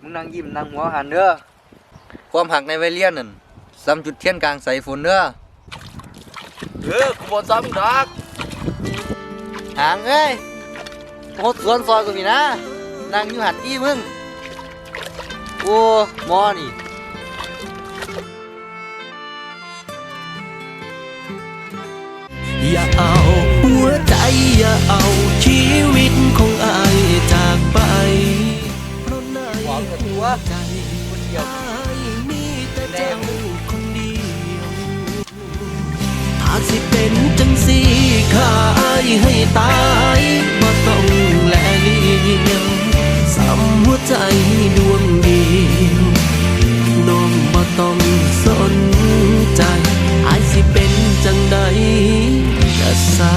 มึงนั่งยิ้มนั่งหัวหันเด้อความหักในไวเลียนนั่นซ้ำจุดเทียนกลางใส่ฝนเด้อเออกูบนซ้ำดักหางเอ้ยโคตรสวนซอยกูพี่นะ นั่งอยู่หัดอี้มึง โอ้มอนี่ วังกับตัวใจคนเดียวอายมีแต่เจ้าคนเดียวถ้าสิเป็นจังสีข้าอายให้ตายบ่ต้องแลเลียวสำหัวใจดวงเดียวน้องบ่ต้องสนใจอายสิเป็นจังใดก็สา